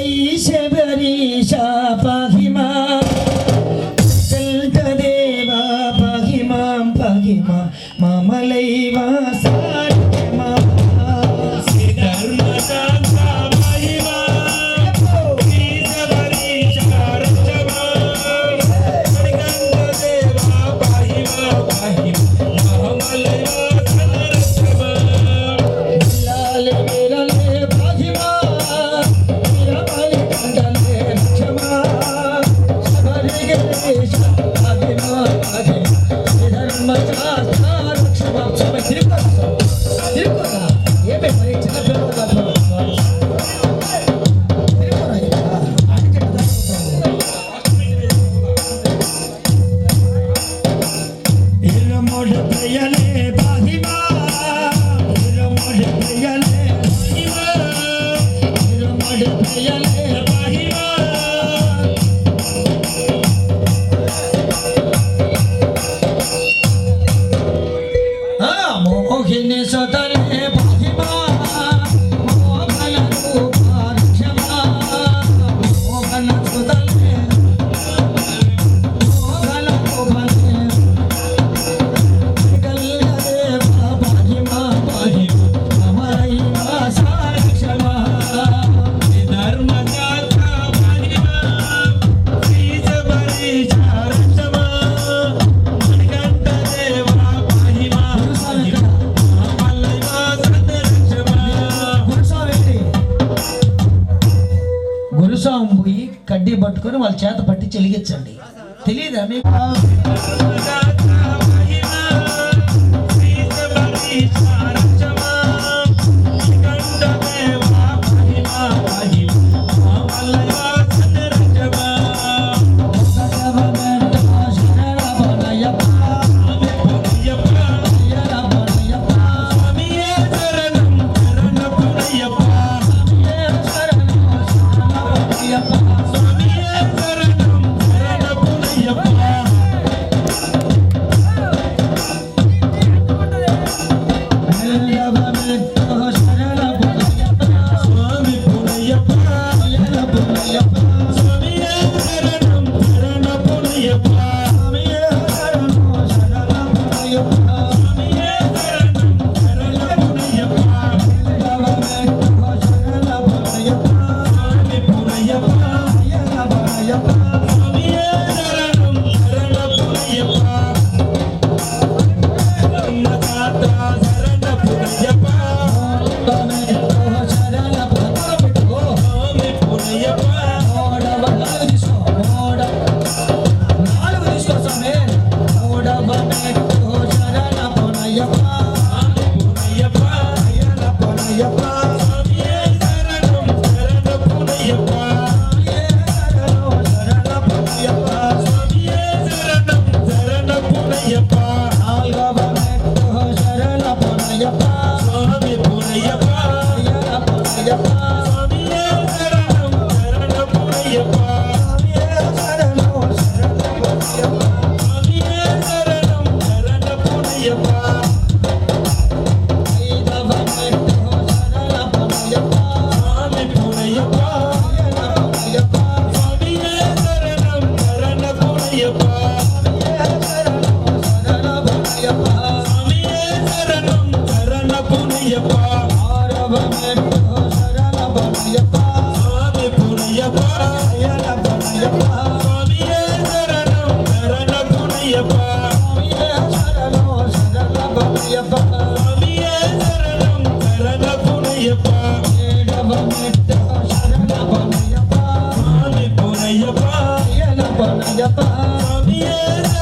Shabari Shabari గురుసాం పోయి కడ్డీ పట్టుకొని వాళ్ళ చేత పట్టి చెలిగించండి. తెలియదా మీకు? ya para mí eres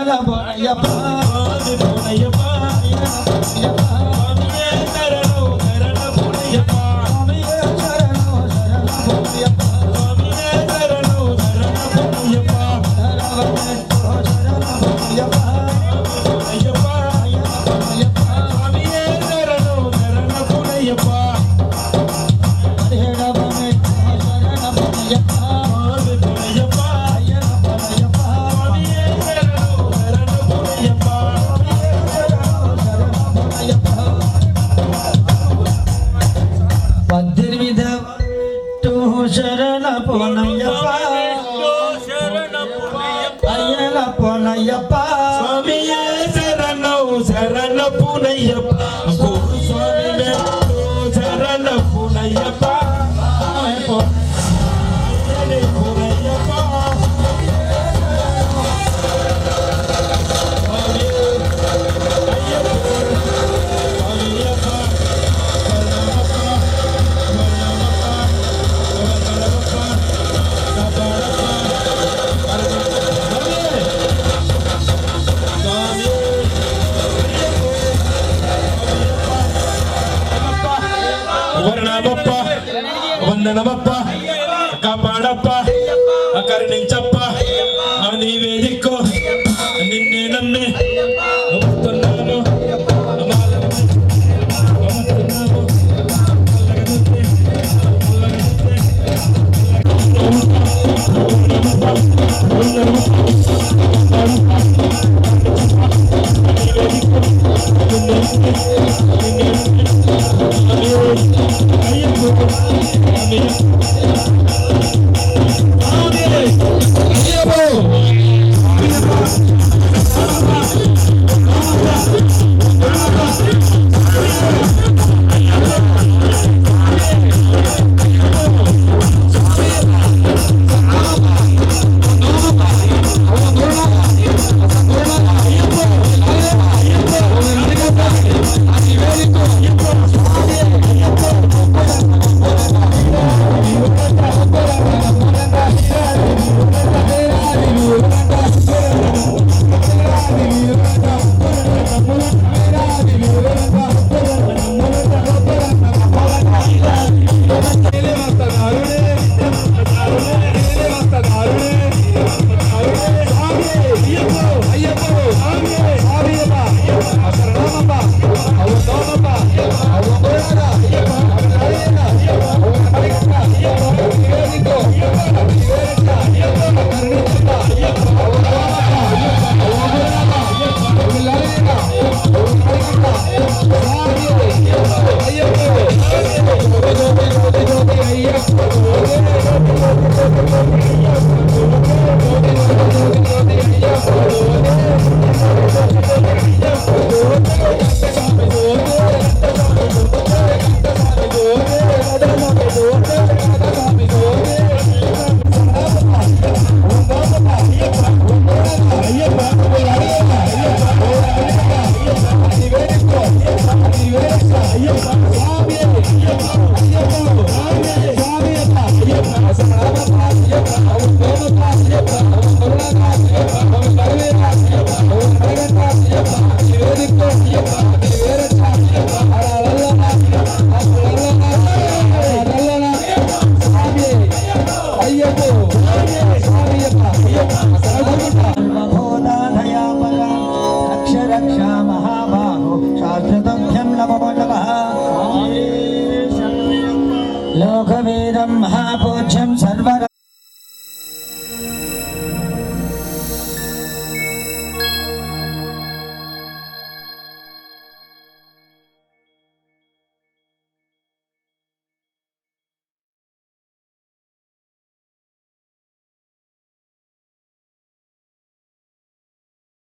Yalaba, yalaba. శరణ పొనయ్యప్ప అయ్యల పొనయ్యప్ప స్వామి శరణు శరణ పునయ్యప్ప ಶರಣಮಪ್ಪ ವಂದನಮಪ್ಪ ಕಾಪಾಡಪ್ಪ.